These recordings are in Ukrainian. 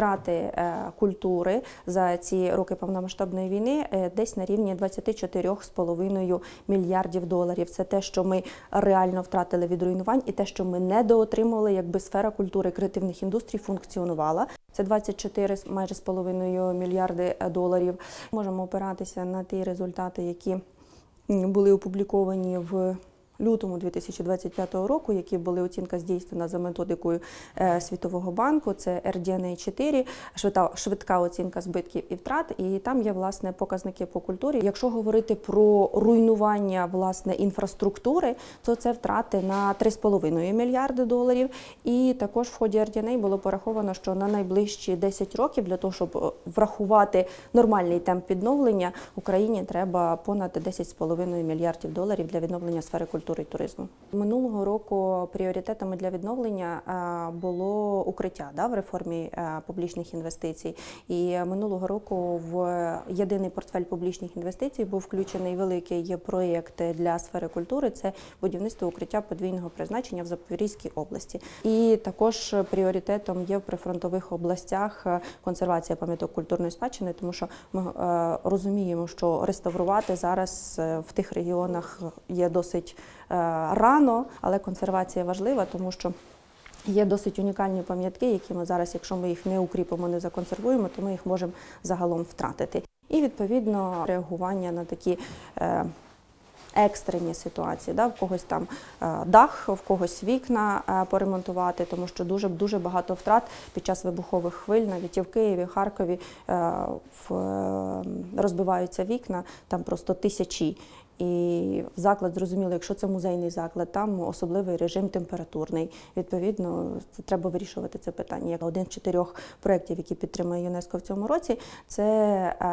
втрати е, культури за ці роки повномасштабної війни е, десь на рівні 24,5 мільярдів доларів. Це те, що ми реально втратили від руйнувань, і те, що ми недоотримали, якби сфера культури креативних індустрій функціонувала. Це 24 з- майже з половиною мільярди е, доларів. Можемо опиратися на ті результати, які були опубліковані в лютому 2025 року, які були оцінка здійснена за методикою е, Світового банку. Це RDNA 4, швидка, швидка оцінка збитків і втрат. І там є власне показники по культурі. Якщо говорити про руйнування власне інфраструктури, то це втрати на 3,5 мільярди доларів. І також в ході RDNA було пораховано, що на найближчі 10 років для того, щоб е, врахувати нормальний темп відновлення, Україні треба понад 10,5 мільярдів доларів для відновлення сфери культури і туризму. Минулого року пріоритетами для відновлення е, було укриття да, в реформі е, публічних інвестицій. І минулого року в єдиний портфель публічних інвестицій був включений великий проєкт для сфери культури. Це будівництво укриття подвійного призначення в Запорізькій області. І також пріоритетом є в прифронтових областях е, консервація пам'яток культурної спадщини, тому що ми розуміємо, що реставрувати зараз в тих регіонах є досить рано, але консервація важлива, тому що. Є досить унікальні пам'ятки, які ми зараз, якщо ми їх не укріпимо, не законсервуємо, то ми їх можемо загалом втратити. І відповідно реагування на такі е, екстрені ситуації, да, в когось там е, дах, в когось вікна е, поремонтувати, тому що дуже дуже багато втрат під час вибухових хвиль, навіть і в Києві, Харкові е, в, е, розбиваються вікна, там просто тисячі. І в заклад зрозуміло, якщо це музейний заклад, там особливий режим температурний. Відповідно, це треба вирішувати це питання. Як один з чотирьох проєктів, які підтримує ЮНЕСКО в цьому році, це е,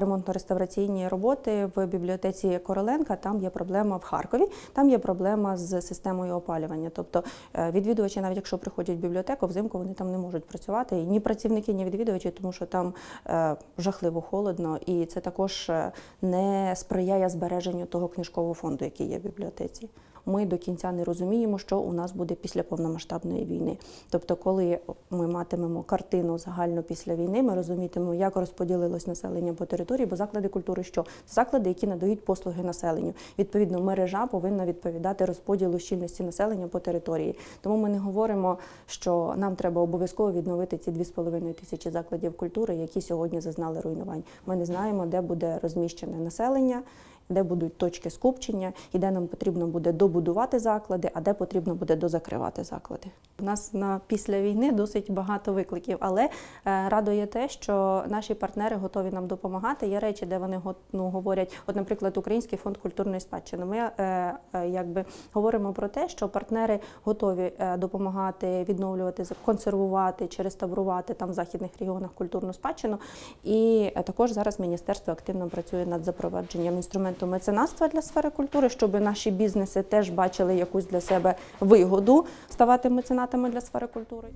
ремонтно-реставраційні роботи в бібліотеці Короленка. Там є проблема в Харкові, там є проблема з системою опалювання. Тобто е, відвідувачі, навіть якщо приходять в бібліотеку, взимку вони там не можуть працювати. І ні працівники, ні відвідувачі, тому що там е, жахливо холодно, і це також не сприяє збереженню того книжкового фонду, який є в бібліотеці. Ми до кінця не розуміємо, що у нас буде після повномасштабної війни. Тобто, коли ми матимемо картину загально після війни, ми розумітимемо, як розподілилось населення по території, бо заклади культури що заклади, які надають послуги населенню. Відповідно, мережа повинна відповідати розподілу щільності населення по території. Тому ми не говоримо, що нам треба обов'язково відновити ці 2,5 тисячі закладів культури, які сьогодні зазнали руйнувань. Ми не знаємо, де буде розміщене населення де будуть точки скупчення, і де нам потрібно буде добудувати заклади, а де потрібно буде дозакривати заклади. У нас на після війни досить багато викликів, але е, радує те, що наші партнери готові нам допомагати. Є речі, де вони ну, говорять, от, наприклад, Український фонд культурної спадщини. Ми е, е, якби говоримо про те, що партнери готові е, допомагати відновлювати, консервувати чи реставрувати там в західних регіонах культурну спадщину. І е, також зараз міністерство активно працює над запровадженням інструменту меценатства для сфери культури, щоб наші бізнеси теж бачили якусь для себе вигоду ставати меценатами для сфери культури.